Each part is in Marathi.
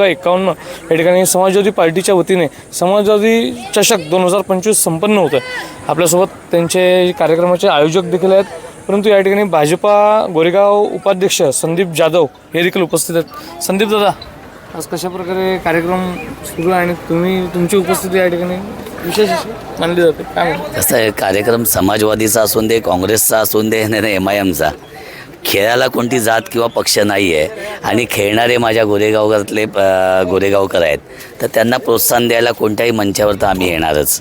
क्रमांक एकावन्न या ठिकाणी समाजवादी पार्टीच्या वतीने समाजवादी चषक दोन हजार पंचवीस संपन्न होतं आहे आपल्यासोबत त्यांचे कार्यक्रमाचे आयोजक देखील आहेत. परंतु या ठिकाणी भाजपा गोरेगाव उपाध्यक्ष संदीप जाधव हे देखील उपस्थित आहेत. संदीप दादा आज कशा प्रकारे कार्यक्रम सुरू आहे आणि तुम्ही तुमची उपस्थिती या ठिकाणी विशेष मानली जाते? काय कसं आहे कार्यक्रम समाजवादीचा असून दे काँग्रेसचा असून दे नाही एम आय एमचा खेळाला कोणती जात किंवा पक्ष नाही आहे आणि खेळणारे माझ्या गोरेगावकरातले गोरेगावकर आहेत तर त्यांना प्रोत्साहन द्यायला कोणत्याही मंचावर तर आम्ही येणारच.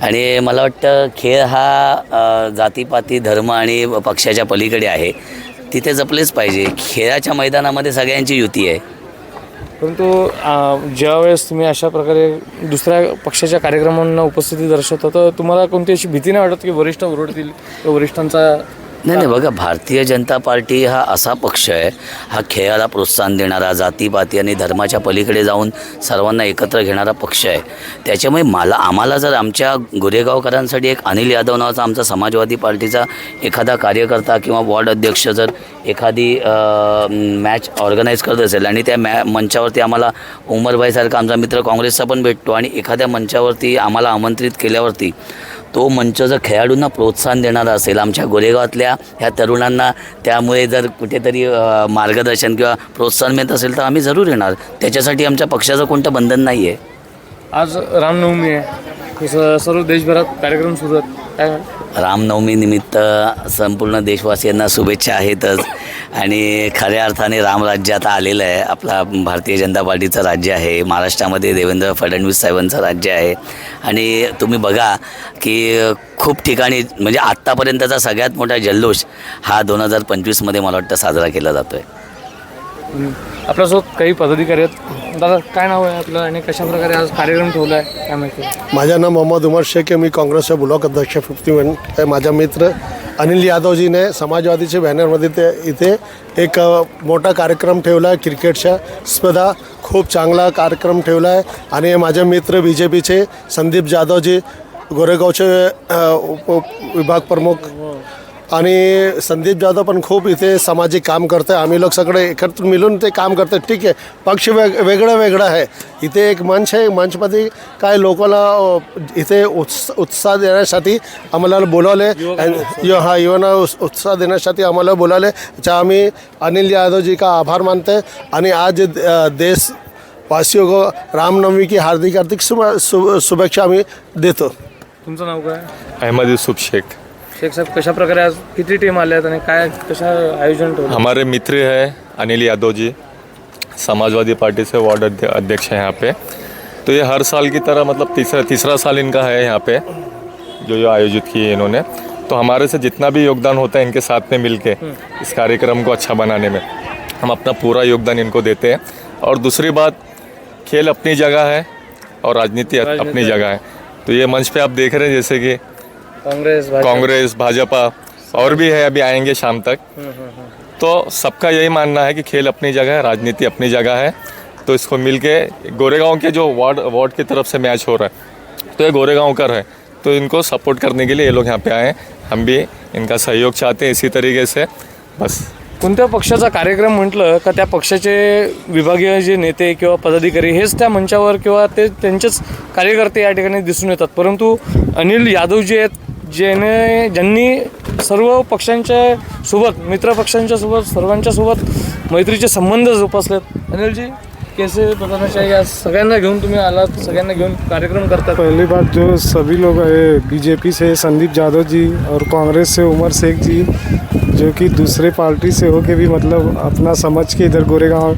आणि मला वाटतं खेळ हा जातीपाती धर्म आणि पक्षाच्या पलीकडे आहे. तिथे जपलेच पाहिजे. खेळाच्या मैदानामध्ये सगळ्यांची युती आहे. परंतु ज्यावेळेस तुम्ही अशा प्रकारे दुसऱ्या पक्षाच्या कार्यक्रमांना उपस्थिती दर्शवता तर तुम्हाला कोणती अशी भीती नाही वाटत की वरिष्ठ ओरडतील वरिष्ठांचा नाही नाही बघा भारतीय जनता पार्टी हा असा पक्ष आहे हा खेळाला प्रोत्साहन देणारा जातीपाती आणि धर्माच्या पलीकडे जाऊन सर्वांना एकत्र घेणारा पक्ष आहे. त्याच्यामुळे मला आम्हाला जर आमच्या गोरेगावकरांसाठी एक अनिल यादव नावाचा आमचा समाजवादी पार्टीचा एखादा कार्यकर्ता किंवा वॉर्ड अध्यक्ष जर एखादी मॅच ऑर्गनाईज करत असेल आणि त्या मॅ मंचावरती आम्हाला उमरभाईसारखा आमचा मित्र काँग्रेसचा पण भेटतो आणि एखाद्या मंचावरती आम्हाला आमंत्रित केल्यावरती तो मंच जर खेळाडूंना प्रोत्साहन देणारा असेल आमच्या गोरेगावातल्या ह्या तरुणांना. त्यामुळे जर कुठेतरी मार्गदर्शन किंवा प्रोत्साहन मिळत असेल तर आम्ही जरूर येणार. त्याच्यासाठी आमच्या पक्षाचं कोणतं बंधन नाही आहे आज रामनवमी आहे. सर्व देशभरात कार्यक्रम सुरू आहेत. काय रामनवमीनिमित्त संपूर्ण देशवासियांना शुभेच्छा आहेतच. आणि खऱ्या अर्थाने रामराज्य आता आलेलं आहे. आपला भारतीय जनता पार्टीचं राज्य आहे. महाराष्ट्रामध्ये देवेंद्र फडणवीस साहेबांचं राज्य आहे. आणि तुम्ही बघा की खूप ठिकाणी म्हणजे आत्तापर्यंतचा सगळ्यात मोठा जल्लोष हा दोन हजार पंचवीसमध्ये मला वाटतं साजरा केला जातो आहे आपल्यासोबत काही पदाधिकारी आहेत? दादा काय नाव आहे आपलं आणि कशा प्रकारे आज कार्यक्रम ठेवला आहे? काय माहिती? माझं नाव मोहम्मद उमर शेख आहे. मी काँग्रेसचे ब्लॉक अध्यक्ष फिफ्टी वन आहे माझा मित्र अनिल यादवजीने समाजवादीच्या बॅनरमध्ये ते इथे एक मोठा कार्यक्रम ठेवला आहे. क्रिकेटच्या स्पर्धा खूप चांगला कार्यक्रम ठेवला आहे. आणि माझे मित्र बी जे पीचे संदीप जाधवजी गोरेगावचे उप विभाग प्रमुख आणि संदीप जाधव पण खूप इथे सामाजिक काम करते आम्ही लोक सगळे एकत्र मिळून ते काम करते ठीक आहे. पक्ष वेग वेगळं वेगळं आहे. इथे एक मंच आहे. मंचमध्ये काय लोकांना इथे उत्स उत्साह देण्यासाठी आम्हाला बोलावले. आणि- यो- हा युवांना उत्साह देण्यासाठी आम्हाला बोलावले. त्या आम्ही अनिल यादवजी का आभार मानते आणि आज देश वासियों को रामनवमी की हार्दिक हार्दिक शुभ शुभ शुभेच्छा आम्ही देतो. तुमचं नाव काय? अहमद यूसुफ शेख. शेख साहेब कशा प्रकारे आज किती टीम आल्या आहेत आणि काय कशा आयोजन ठेवलं? हमारे मित्र है अनिल यादव जी समाजवादी पार्टी से वार्ड अध्य- अध्यक्ष हैं यहाँ पे। तो ये हर साल की तरह मतलब तीसरा तीसरा साल इनका है यहाँ पे जो ये आयोजित किए इन्होंने। तो हमारे से जितना भी योगदान होता है इनके साथ में मिल के इस कार्यक्रम को अच्छा बनाने में हम अपना पूरा योगदान इनको देते हैं। और दूसरी बात खेल अपनी जगह है और राजनीति अपनी जगह है। तो ये मंच पे आप देख रहे हैं जैसे कि काँग्रेस भाजप. कांग्रेस भाजपा और भी है अभी आएंगे शाम तक। तो सबका यही मानना है कि खेल अपनी जगह है राजनीति अपनी जगह है। तो इसको मिल के गोरेगांव के जो वार्ड वार्ड की तरफ से मैच हो रहा है तो ये गोरेगांव कर है। तो इनको सपोर्ट करने के लिए ये लोग यहाँ पे आए हैं। हम भी इनका सहयोग चाहते हैं इसी तरीके से। बस। कोणत्या पक्षाचा कार्यक्रम म्हटलं का त्या पक्षाचे विभागीय जे नेते किंवा पदाधिकारी हेच त्या मंचावर किंवा ते त्यांचेच कार्यकर्ते या ठिकाणी दिसून येतात. परंतु अनिल यादव जे आहेत ज्याने ज्यांनी सर्व पक्षांच्या सोबत मित्र पक्षांच्या सोबत सर्वांच्या सोबत मैत्रीचे संबंध जोपासलेत. अनिलजी कैसे बताना चाहिए आज सगळ्यांना घेऊन तुम्ही आलात सगळ्यांना घेऊन कार्यक्रम करतात? पहली बात जो सभी लोग है बीजेपी से संदीप यादव जी और कांग्रेस से उमर शेख जी जो कि दूसरे पार्टी से होके भी मतलब अपना समझ के इधर गोरेगांव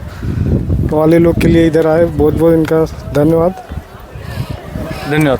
वाले लोग के लिए इधर आए बहुत बहुत इनका धन्यवाद। धन्यवाद।